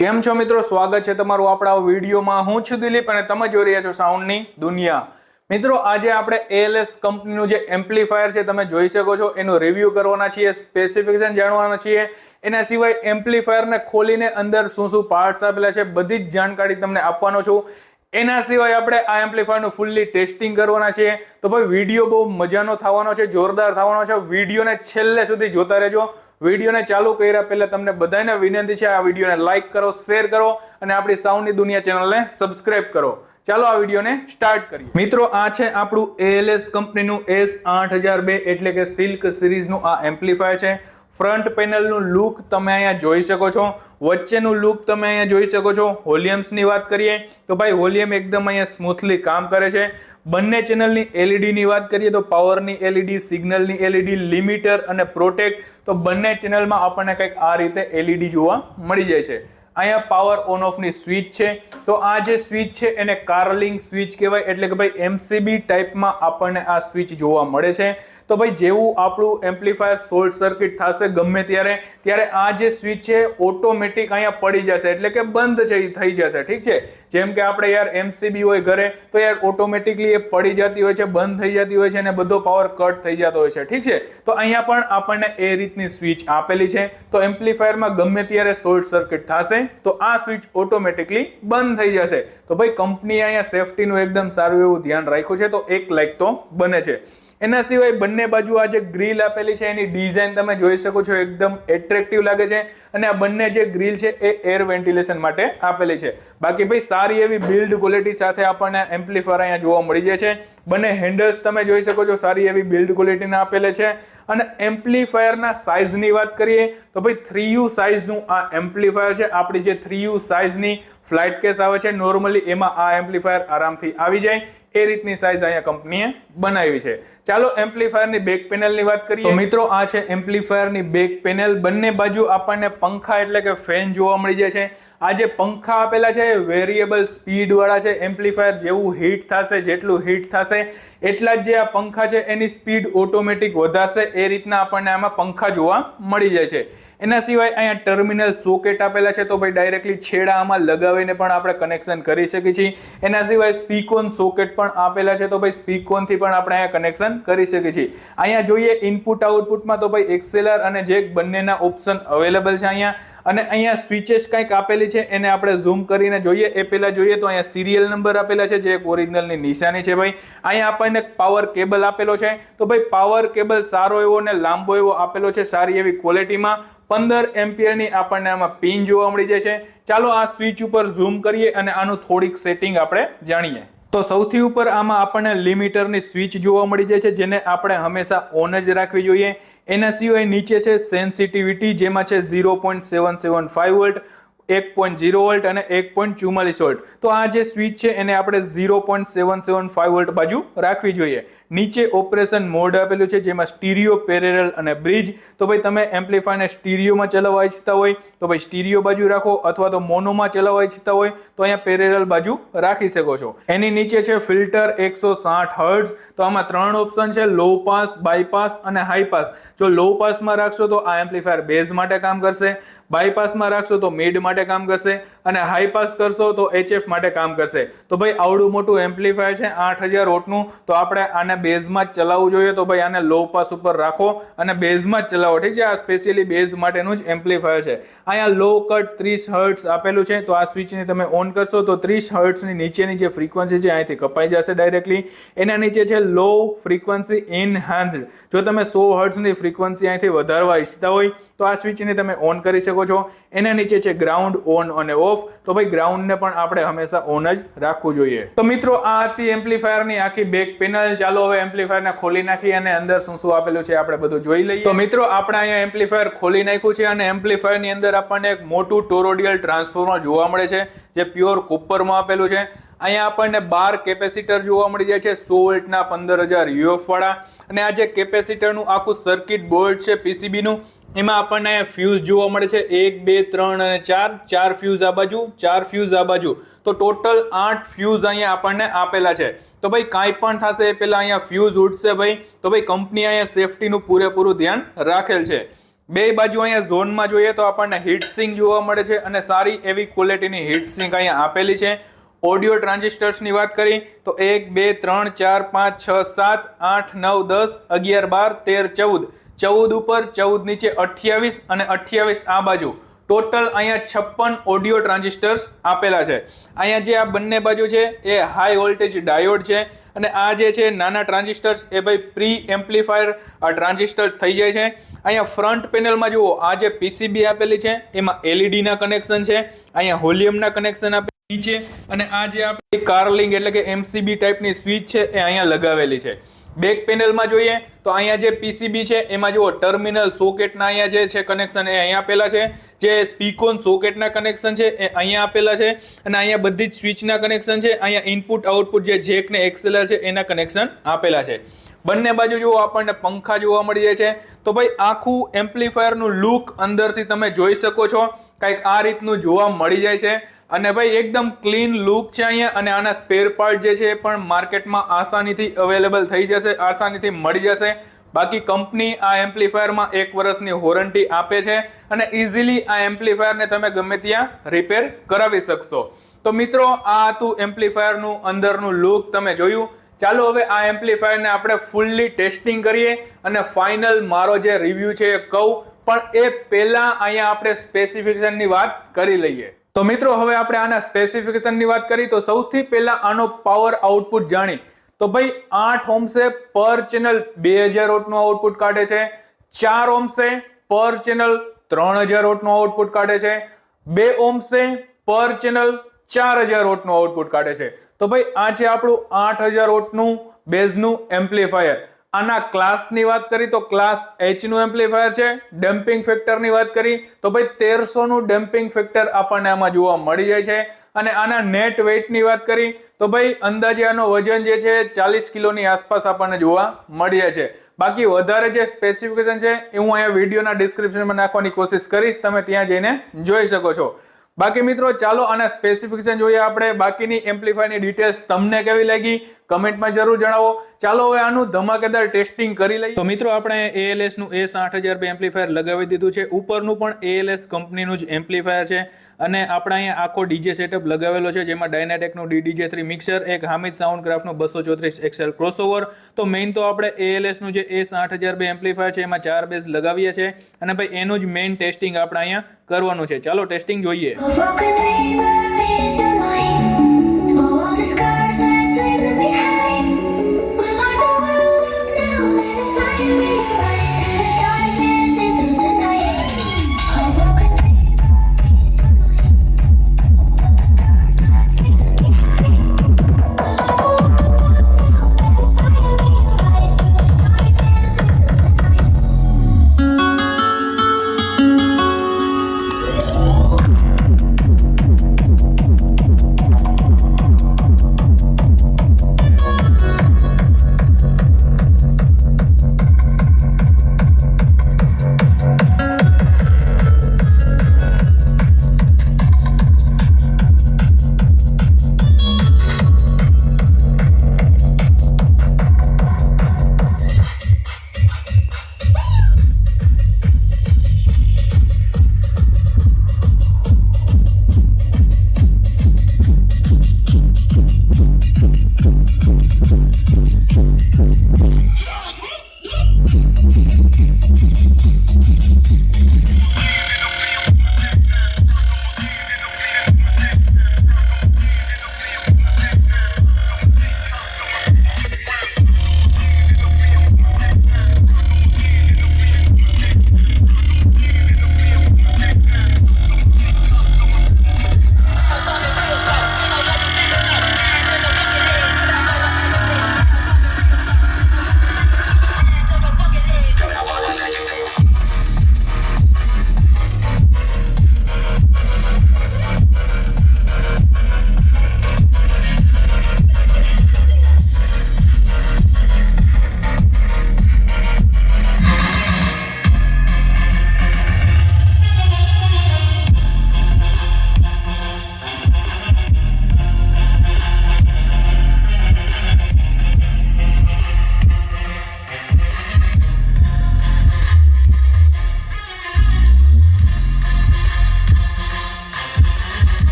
કેમ છો મિત્રો? સ્વાગત છે તમારું આપણા વિડીયોમાં. હું છું દિલીપ અને તમે જોઈ રહ્યા છો સાઉન્ડની દુનિયા. મિત્રો, આજે આપણે એએલએસ કંપનીનું જે એમ્પ્લીફાયર છે, તમે જોઈ શકો છો. એનું રિવ્યૂ કરવાના છીએ, સ્પેસિફિકેશન જાણવાના છીએ. એના સિવાય એમ્પ્લીફાયરને ખોલીને અંદર શું શું પાર્ટ્સ આપેલા છે, બધી જ જાણકારી તમને આપવાનો છું. એના સિવાય આપણે આ એમ્પ્લીફાયરનું ફૂલ્લી ટેસ્ટિંગ કરવાના છીએ. તો ભાઈ, વીડિયો બહુ મજાનો થવાનો છે, જોરદાર થવાનો છે. વિડીયોને છેલ્લે સુધી જોતા રહેજો. વિડીયોને ચાલુ કર્યા પહેલાં તમને બધાને વિનંતી છે આ વિડીયોને લાઇક કરો શેર કરો અને આપણી સાઉન્ડની દુનિયા ચેનલને સબસ્ક્રાઇબ કરો. ચાલો આ વિડીયોને સ્ટાર્ટ કરીએ. મિત્રો, આ છે આપણું એએલએસ કંપનીનું એસ આઠ હજાર બે એટલે કે સિલ્ક સિરીઝનું આ એમ્પ્લીફાયર છે. ફ્રન્ટ પેનલનું લુક તમે અહીંયા જોઈ શકો છો. વચ્ચેનું લુક તમે અહીંયા જોઈ શકો છો. હોલિયમ્સની વાત કરીએ તો ભાઈ હોલિયમ એકદમ અહીંયા સ્મૂથલી કામ કરે છે. બંને ચેનલની એલઈડીની વાત કરીએ તો પાવરની એલઈડી, સિગ્નલની એલઈડી, લિમિટર અને પ્રોટેક્ટ તો બંને ચેનલમાં આપણને કંઈક આ રીતે એલઈડી જોવા મળી જાય છે. અહીંયા પાવર ઓન ઓફની સ્વિચ છે. તો આ જે સ્વિચ છે એને કાર્લિંગ સ્વિચ કહેવાય. એટલે કે ભાઈ એમસીબી ટાઈપમાં આપણને આ સ્વિચ જોવા મળે છે. તો ભાઈ જેવું આપણું એમ્પ્લીફાયર શોર્ટ સર્કિટ થશે ગમે ત્યારે ત્યારે આ જે સ્વિચ છે ઓટોમેટિક અહીંયા પડી જશે, એટલે કે બંધ છે થઈ જશે, ઠીક છે? જેમ કે આપણે યાર એમસીબી હોય ઘરે, તો યાર ઓટોમેટિકલી એ પડી જતી હોય છે, બંધ થઈ જતી હોય છે, અને બધો પાવર કટ થઈ જતો હોય છે, ઠીક છે? તો અહીંયા પણ આપણને એ રીતની સ્વિચ આપેલી છે. તો એમ્પ્લીફાયરમાં ગમે ત્યારે શોર્ટ સર્કિટ થશે, તો આ સ્વિચ ઓટોમેટિકલી બંધ થઈ જશે. તો ભાઈ કંપનીએ અહીંયા સેફટીનું એકદમ સારું એવું ધ્યાન રાખ્યું છે, તો એક લાઈક તો બને છે. એના સિવાય બંને બાજુ આ જે ગ્રીલ આપેલી છે, એની ડિઝાઇન તમે જોઈ શકો છો, એકદમ એટ્રેક્ટિવ લાગે છે અને આ બંને જે ગ્રીલ છે, એ એર વેન્ટિલેશન માટે આપેલી છે. બાકી ભાઈ, સારી એવી બિલ્ડ ક્વોલિટી સાથે આપણને એમ્પ્લીફાયર અહીંયા જોવા મળી જાય છે. બંને હેન્ડલ્સ તમે જોઈ શકો છો, સારી એવી બિલ્ડ ક્વોલિટીના આપેલે છે. અને એમ્પ્લીફાયરના સાઇઝની વાત કરીએ, તો ભાઈ થ્રી યુ સાઇઝનું આ એમ્પ્લીફાયર છે. આપણી જે થ્રી યુ સાઇઝની ફ્લાઇટ કેસ આવે છે નોર્મલી એમાં આ એમ્પ્લીફાયર આરામથી આવી જાય. એ રીતની સાઇઝ અહીંયા કંપનીએ બનાવી છે. ચાલો એમ્પ્લીફાયરની બેક પેનલની વાત કરીએ. મિત્રો આ છે એમ્પ્લીફાયરની બેક પેનલ બંને બાજુ આપણને પંખા એટલે કે ફેન જોવા મળી જાય છે. આ જે પંખા આપેલા છે વેરિયેબલ સ્પીડ વાળા છે. એમ્પ્લીફાયર જેવું હીટ થશે, જેટલું હીટ થશે, એટલા જ જે આ પંખા છે, એની સ્પીડ ઓટોમેટિક વધારશે. એ રીતના આપણને આમાં પંખા જોવા મળી જાય છે. એના સિવાય અહીંયા ટર્મિનલ સોકેટ આપેલા છે, તો ભાઈ ડાયરેક્ટલી છેડા આમાં લગાવીને પણ આપણે કનેક્શન કરી શકીએ છીએ. એના સિવાય સ્પીકોન સોકેટ પણ આપેલા છે, તો ભાઈ સ્પીકોનથી પણ આપણે અહીંયા કનેક્શન કરી શકીએ છીએ. અહીંયા જોઈએ ઇનપુટ આઉટપુટમાં તો ભાઈ એક્સેલર અને જેક બંનેના ઓપ્શન અવેલેબલ છે અહીંયા. અને અહીંયા સ્વિચેસ કંઈક આપેલી છે, એને આપણે ઝૂમ કરીને જોઈએ. એ પહેલાં જોઈએ તો અહીંયા સિરિયલ નંબર આપેલા છે, જે એક ઓરિજિનલની નિશાની છે ભાઈ. અહીંયા આપણને પાવર કેબલ આપેલો છે. તો ભાઈ પાવર કેબલ સારો એવો ને લાંબો એવો આપેલો છે, સારી એવી ક્વોલિટીમાં પંદર એમ્પિયરની આપણને આમાં પિન જોવા મળી જાય છે. ચાલો આ સ્વિચ ઉપર ઝૂમ કરીએ અને આનું થોડીક સેટિંગ આપણે જાણીએ. તો સૌથી ઉપર આમાં આપણને લિમિટરની સ્વિચ જોવા મળી જાય છે, જેને આપણે હંમેશા ઓન જ રાખવી જોઈએ. એના સિવાય નીચે છે સેન્સિટિવિટી જેમાં છે zero point seven seven five volt એક પોઈન્ટ ઝીરો વોલ્ટ અને એક પોઈન્ટ ચુમ્માલીસ વોલ્ટ તો આ જે સ્વિચ છે, એને આપણે zero point seven seven five volt બાજુ રાખવી જોઈએ. નીચે ઓપરેશન મોડ આપેલું છે, જેમાં સ્ટીરિયો, પેરેરલ અને બ્રિજ. તો ભાઈ, તમે એમ્પ્લીફાયરને સ્ટીરિયોમાં ચલાવવા ઈચ્છતા હોય, તો ભાઈ, સ્ટીરિયો બાજુ રાખો અથવા તો મોનોમાં ચલાવવા ઈચ્છતા હોય, તો અહીંયા પેરેરલ બાજુ રાખી શકો છો. એની નીચે છે ફિલ્ટર એકસો સાઠ હર્ટ્સ તો આમાં ત્રણ ઓપ્શન છે, લો પાસ, બાયપાસ અને હાઈ પાસ. જો લો પાસમાં રાખશો તો આ એમ્પ્લીફાયર બેઝ માટે કામ કરશે, બાયપાસમાં રાખશો તો મિડ માટે કામ કરશે અને હાઈ પાસ કરશો તો એચએફ માટે કામ કરશે. તો ભાઈ, આવડું મોટું એમ્પ્લીફાયર છે, આઠ હજાર વોટનું. તો આપણે આને બેઝમાં જ ચલાવવું જોઈએ તો ભાઈ આને લો પાસ ઉપર રાખો અને બેઝમાં જ ચલાવો, ઠીક છે? આ સ્પેશિયલી બેઝ માટેનું જ એમ્પ્લીફાયર છે. અહીંયા લો કટ ત્રીસ હર્ટ્સ આપેલું છે, તો આ સ્વિચને તમે ઓન કરશો તો ત્રીસ હર્ટ્સની નીચેની જે ફ્રીક્વન્સી છે અહીંથી કપાઈ જશે ડાયરેક્ટલી એના નીચે છે લો ફ્રીક્વન્સી ઇનહાન્સ્ડ જો તમે સો હર્ટ્સની ફ્રીક્વન્સી અહીંથી વધારવા ઈચ્છતા હોય, તો આ સ્વિચને તમે ઓન કરી શકો છો. એના નીચે છે ગ્રાઉન્ડ ઓન અને ઓફ તો ભાઈ ગ્રાઉન્ડને પણ આપણે હંમેશા ઓન જ રાખવું જોઈએ. તો મિત્રો, આ હતી એમ્પ્લીફાયરની આખી બેક પેનલ ચાલો હવે એમ્પ્લીફાયરને ખોલી નાખી અને અંદર શું શું આપેલું છે આપણે બધું જોઈ લઈએ. તો મિત્રો, આપણે અહીંયા એમ્પ્લીફાયર ખોલી નાખ્યું છે અને એમ્પ્લીફાયરની અંદર આપણને એક મોટું ટોરોડિયલ ટ્રાન્સફોર્મર જોવા મળે છે, જે પ્યોર કોપરમાં આપેલું છે. અહીંયા આપણને બાર કેપેસિટર જોવા મળી જાય છે, સો વોલ્ટના પંદર હજાર યુએફવાળા. અને આ જે કેપેસિટરનું આખું સર્કિટ બોર્ડ છે, પીસીબીનું, એમાં આપણને ફ્યુઝ જોવા મળે છે. એક, બે, ત્રણ અને ચાર ચાર ફ્યુઝ આ બાજુ, ચાર ફ્યુઝ આ બાજુ. તો ટોટલ આઠ ફ્યુઝ અહીંયા આપણને આપેલા છે. તો ભાઈ કાંઈ પણ થશે એ પહેલાં અહીંયા ફ્યુઝ ઉડશે ભાઈ. તો ભાઈ કંપની અહીંયા સેફટીનું પૂરેપૂરું ધ્યાન રાખેલ છે. બે બાજુ અહીંયા ઝોનમાં જોઈએ તો આપણને હીટસિંગ જોવા મળે છે અને સારી એવી ક્વોલિટીની હીટસિંગ અહીંયા આપેલી છે. ઓડિયો ટ્રાન્ઝિસ્ટર્સની વાત કરી તો એક, બે, ત્રણ, ચાર, પાંચ, છ, સાત, આઠ, નવ, દસ, અગિયાર, બાર, તેર, ચૌદ. ચૌદ ઉપર ચૌદ નીચે અઠ્યાવીસ અને અઠ્યાવીસ આ બાજુ. ટોટલ અહીંયા છપ્પન ઓડિયો ટ્રાન્ઝિસ્ટર્સ આપેલા છે. અહીંયા જે આ બંને બાજુ છે, એ હાઈ વોલ્ટેજ ડાયોડ છે અને આ જે છે નાના ટ્રાન્ઝિસ્ટર્સ, એ ભાઈ પ્રી એમ્પ્લીફાયર ટ્રાન્ઝિસ્ટર થઈ જાય છે. અહીંયા ફ્રન્ટ પેનલમાં જુઓ, આ જે પીસીબી આપેલી છે, એમાં એલઈડીના કનેક્શન છે. અહીંયા હોલિયમના કનેક્શન આપે છે. અને આ જે આપણી કાર્લિંગ એટલે કે એમસીબી ટાઈપની સ્વિચ છે, એ અહીંયા લગાવેલી છે. બેક પેનલમાં જોઈએ તો અહીંયા જે પીસીબી છે, એમાં જુઓ, ટર્મિનલ સોકેટના અહીંયા જે છે કનેક્શન એ અહીંયા આપેલા છે. જે સ્પીકોન સોકેટના કનેક્શન છે, એ અહીંયા આપેલા છે. અને અહીંયા બધી જ સ્વિચના કનેક્શન છે, અહીંયા ઇનપુટ, આઉટપુટ જે જેક ને એક્સેલર છે, એના કનેક્શન આપેલા છે. બંને બાજુ જુઓ, આપણને પંખા જોવા મળી જાય છે. તો ભાઈ, આખું એમ્પ્લીફાયરનું લુક અંદરથી તમે જોઈ શકો છો. કંઈક આ રીતનું જોવા મળી જાય છે. અને ભાઈ, એકદમ ક્લીન લુક છે અહીંયા, અને આના સ્પેર પાર્ટ જે છે એ પણ માર્કેટમાં આસાનીથી અવેલેબલ થઈ જશે, આસાનીથી મળી જશે. બાકી કંપની આ એમ્પ્લીફાયરમાં એક વર્ષની વોરંટી આપે છે અને ઇઝીલી આ એમ્પ્લીફાયરને તમે ગમે ત્યાં રિપેર કરાવી શકશો. તો મિત્રો, આ હતું એમ્પ્લીફાયરનું અંદરનું લુક તમે જોયું. ચાલો હવે આ એમ્પ્લીફાયરને આપણે ફૂલ્લી ટેસ્ટિંગ કરીએ અને ફાઇનલ મારો જે રિવ્યૂ છે એ કહું. પણ એ પહેલાં અહીંયા આપણે સ્પેસિફિકેશનની વાત કરી લઈએ. તો મિત્રો, હવે આપણે આના સ્પેસિફિકેશનની વાત કરી. તો સૌથી પહેલા આનો પાવર આઉટપુટ જાણી તો ભાઈ, આઠ ઓમસે પર ચેનલ બે હજાર વોટનું આઉટપુટ કાઢે છે. ચાર ઓમસે પર ચેનલ ત્રણ હજાર વોટનું આઉટપુટ કાઢે છે. બે ઓમસે પર ચેનલ ચાર હજાર વોટનું આઉટપુટ કાઢે છે. તો ભાઈ, આ છે આપણું આઠ હજાર વોટનું બેઝનું એમ્પ્લીફાયર આના ક્લાસની વાત કરી તો ક્લાસ એચનું એમ્પ્લીફાયર છે ડમ્પિંગ ફેક્ટરની વાત કરી તો ભાઈ તેરસો નું ડેમ્પિંગ ફેક્ટર આપણને આમાં જોવા મળી જાય છે. અને આના નેટ વેઇટની વાત કરી તો ભાઈ અંદાજે આનો વજન જે છે ચાલીસ કિલોની આસપાસ આપણને જોવા મળી જાય છે. બાકી વધારે જે સ્પેસિફિકેશન છે એ હું અહીંયા વિડીયોના ડિસ્ક્રિપ્શનમાં નાખવાની કોશિશ કરીશ, તમે ત્યાં જઈને જોઈ શકો છો. બાકી મિત્રો ચાલો આના સ્પેસિફિકેશન જોઈએ આપણે. બાકીની એમ્પ્લીફાયરની ડિટેલ્સ તમને કેવી લાગી? કમેન્ટમાં જરૂર જણાવો. ચાલો હવે આનું ધમાકેદાર ટેસ્ટિંગ કરી લઈએ. તો મિત્રો આપણે એએલએસનું એસ આઠ હજાર બે એમ્પ્લીફાયર લગાવી દીધું છે. ઉપરનું પણ એએલએસ કંપનીનું જ એમ્પ્લીફાયર છે. અને આપણે અહીંયા આખો ડીજે સેટઅપ લગાવેલો છે જેમાં ડાયનાટેકનું ડીડીજે થ્રી મિક્સર એક હામિદ સાઉન્ડ ક્રાફ્ટનું બસો ચોત્રીસ એક્સએલ ક્રોસઓવર તો મેઇન તો આપણે એએલએસનું જે એસ આઠ હજાર બે એમ્પ્લીફાયર છે એમાં ચાર બેઝ લગાવીએ છીએ. અને ભાઈ એનું જ મેઇન ટેસ્ટિંગ આપણે અહીંયા કરવાનું છે. ચાલો ટેસ્ટિંગ જોઈએ.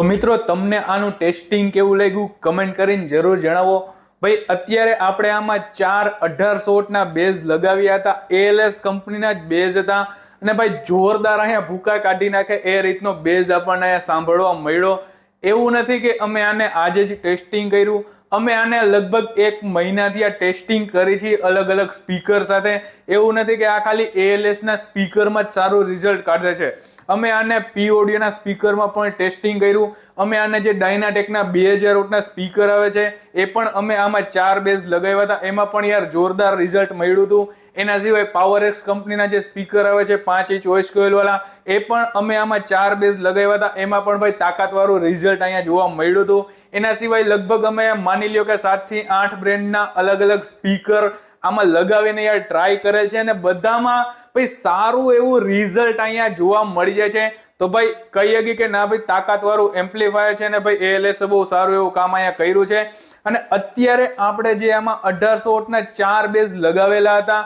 તો મિત્રો, તમને આનું ટેસ્ટિંગ કેવું લાગ્યું? કમેન્ટ કરીને જરૂર જણાવો. ભાઈ, અત્યારે આપણે આમાં ચાર અઢારસો વોટના બેઝ લગાવ્યા હતા. એએલએસ કંપનીના જ બેઝ હતા. અને ભાઈ, જોરદાર અહીંયા ભૂકા કાઢી નાખે. એ રીતનો બેઝ આપણને અહીંયા સાંભળવા મળ્યો. એવું નથી કે અમે આને આજે જ ટેસ્ટિંગ કર્યું. અમે આને લગભગ એક મહિનાથી આ ટેસ્ટિંગ કરી છે અલગ અલગ સ્પીકર સાથે. એવું નથી કે આ ખાલી એએલએસના સ્પીકરમાં જ સારું રિઝલ્ટ કાઢે છે. અમે આને પી ઓડિયોના સ્પીકરમાં પણ ટેસ્ટિંગ કર્યું. અમે આને જે ડાયનાટેકના બે હજાર વોટના સ્પીકર આવે છે, એ પણ અમે આમાં ચાર બેઝ લગાવ્યા હતા. એમાં પણ યાર જોરદાર રિઝલ્ટ મળ્યું હતું. એના સિવાય પાવર એક્સ કંપનીના જે સ્પીકર આવે છે, પાંચ ઇંચ વોઇસ કોઇલવાળા એ પણ અમે આમાં ચાર બેઝ લગાવ્યા હતા. એમાં પણ ભાઈ તાકાતવાળું રિઝલ્ટ અહીંયા જોવા મળ્યું હતું. એના સિવાય લગભગ અમે માની લ્યો કે સાતથી આઠ બ્રેન્ડના અલગ અલગ સ્પીકર આમાં લગાવીને યાર ટ્રાય કરેલ છે અને બધામાં ભાઈ, સારું એવું રિઝલ્ટ અહીંયા જોવા મળી જાય છે. તો ભાઈ કહી શકીએ કે ના ભાઈ, તાકાતવાળું એમ્પ્લીફાયર છે ને ભાઈ એએલએસ બહુ સારું એવું કામ અહીંયા કર્યું છે. અને અત્યારે આપણે જે આમાં અઢારસો ના ચાર બેઝ લગાવેલા હતા,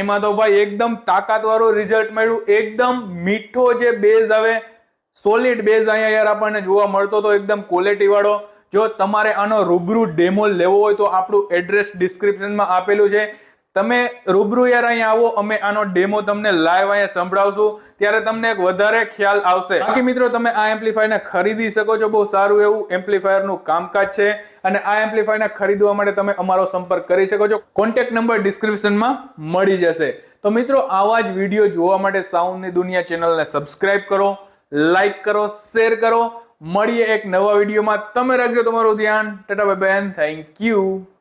એમાં તો ભાઈ એકદમ તાકાતવાળું રિઝલ્ટ મળ્યું. એકદમ મીઠો જે બેઝ આવે સોલિડ બેઝ અહીંયા યાર આપણને જોવા મળતો તો એકદમ ક્વોલિટી વાળો. જો તમારે આનો રૂબરૂ ડેમો લેવો હોય તો આપણું એડ્રેસ ડિસ્ક્રિપ્શનમાં આપેલું છે. તમે રૂબરૂ યાર અહીંયા આવો, અમે આનો ડેમો તમને લાઈવ અહીંયા સંભળાવશું. ત્યારે તમને એક વધારે ખ્યાલ આવશે. બાકી મિત્રો, તમે આ એમ્પ્લીફાયરને ખરીદી શકો છો. બહુ સારું એવું એમ્પ્લીફાયરનું કામકાજ છે. અને આ એમ્પ્લીફાયરને ખરીદવા માટે તમે અમારો સંપર્ક કરી શકો છો. કોન્ટેક્ટ નંબર ડિસ્ક્રિપ્શનમાં મળી જશે. તો મિત્રો, આવા જ વીડિયો જોવા માટે સાઉન્ડની દુનિયા ચેનલને સબસ્ક્રાઇબ કરો લાઈક કરો શેર કરો. મળીએ એક નવા વિડીયોમાં તમે રાખજો તમારું ધ્યાન. ટાટા બાય બેન થેન્ક યુ